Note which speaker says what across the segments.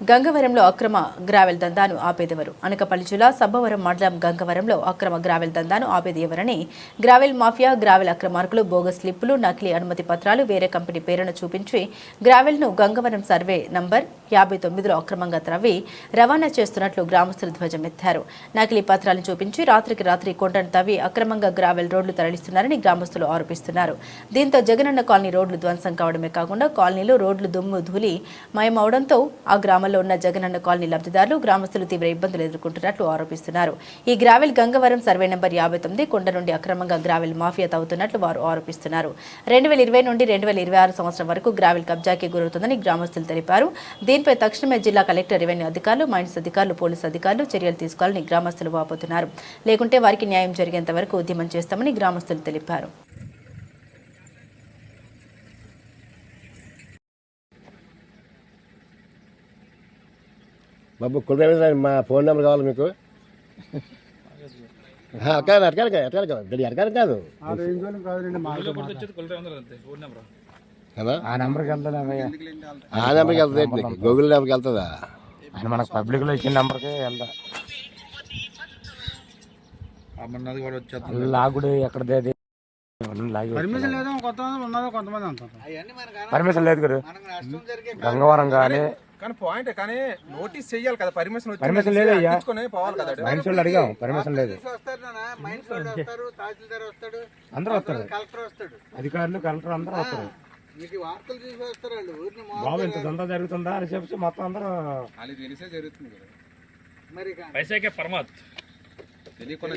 Speaker 1: గంగవరంలో అక్రమ గ్రావెల్ దందాను ఆపేదెవరు? అనకపల్లి జిల్లా సబ్బవరం మండలం గంగవరంలో అక్రమ గ్రావెల్ దందాను ఆపేది ఎవరని గ్రావెల్ మాఫియా గ్రావెల్ అక్రమార్కులు బోగస్ స్లిప్పులు నకిలీ అనుమతి పత్రాలు వేరే కంపెనీ పేరును చూపించి గ్రావెల్ను గంగవరం సర్వే నంబర్ యాభై తొమ్మిదిలో అక్రమంగా త్రవ్వి రవాణా చేస్తున్నట్లు గ్రామస్తులు ధ్వజమెత్తారు. నకిలీ పత్రాలను చూపించి రాత్రికి రాత్రి కొండను తవ్వి అక్రమంగా గ్రావెల్ రోడ్లు తరలిస్తున్నారని గ్రామస్తులు ఆరోపిస్తున్నారు. దీంతో జగనన్న కాలనీ రోడ్లు ధ్వంసం కావడమే కాకుండా కాలనీలో రోడ్లు దుమ్ము ధూళి మయమవడంతో ఆ గ్రామ గ్రామంలో ఉన్న జగనన్న కాలనీ లబ్ధిదారులు గ్రామస్తులు తీవ్ర ఇబ్బందులు ఎదుర్కొంటున్నట్లు ఆరోపిస్తున్నారు. ఈ గ్రావెల్ గంగవరం సర్వే నెంబర్ యాభై తొమ్మిది కొండ నుండి అక్రమంగా గ్రావెల్ మాఫియా తవ్వుతున్నట్లు వారు ఆరోపిస్తున్నారు. రెండు వేల ఇరవై నుండి రెండు వేల ఇరవై ఆరు సంవత్సరం వరకు గ్రావెల్ కబ్జాకి గురవుతుందని గ్రామస్తులు తెలిపారు. దీనిపై తక్షణమే జిల్లా కలెక్టర్ రెవెన్యూ అధికారులు మైన్స్ అధికారులు పోలీసు అధికారులు చర్యలు తీసుకోవాలని గ్రామస్తులు వాపోతున్నారు. లేకుంటే వారికి న్యాయం జరిగేంత వరకు ఉద్యమం చేస్తామని గ్రామస్తులు తెలిపారు.
Speaker 2: బాబు కుదరదు మా ఫోన్ నెంబర్ కావాలి మీకు? అడగాలి అడగాలి అడగాలి కాదు. గడి అడగాలి కాదు. కదా?
Speaker 3: ఆ నెంబర్కి
Speaker 2: ఆ నెంబర్కి వెళ్తుంది గూగుల్ నెంబర్కి వెళ్తుందా?
Speaker 3: ఆయన మనకు పబ్లిక్లో ఇచ్చిన నెంబర్కి వెళ్తా.
Speaker 4: అమర్నాథ్ కూడా వచ్చేస్తుంది
Speaker 3: లాగుడు ఎక్కడది లాగి
Speaker 5: పర్మిషన్ లేదో కొంతమంది ఉన్నదో కొంతమంది అంటారు
Speaker 3: పర్మిషన్ లేదు గురు గంగవరం కానీ
Speaker 4: కానీ పాయింట్ కానీ నోటీస్ చేయాలి కదా పర్మిషన్
Speaker 3: పర్మిషన్ లేదు అయ్యా
Speaker 4: పోవాలి కదా
Speaker 3: అడిగాం పర్మిషన్ లేదు. అందరూ వస్తారు.
Speaker 5: కలెక్టర్ వస్తాడు.
Speaker 3: అధికారులు కలెక్టర్ అందరూ వస్తారు.
Speaker 5: వార్తలు వస్తారు
Speaker 3: జరుగుతుందా అని చెప్పి మొత్తం అందరూ
Speaker 4: తెలిసే జరుగుతుంది తెలియకుండా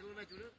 Speaker 4: açılma günü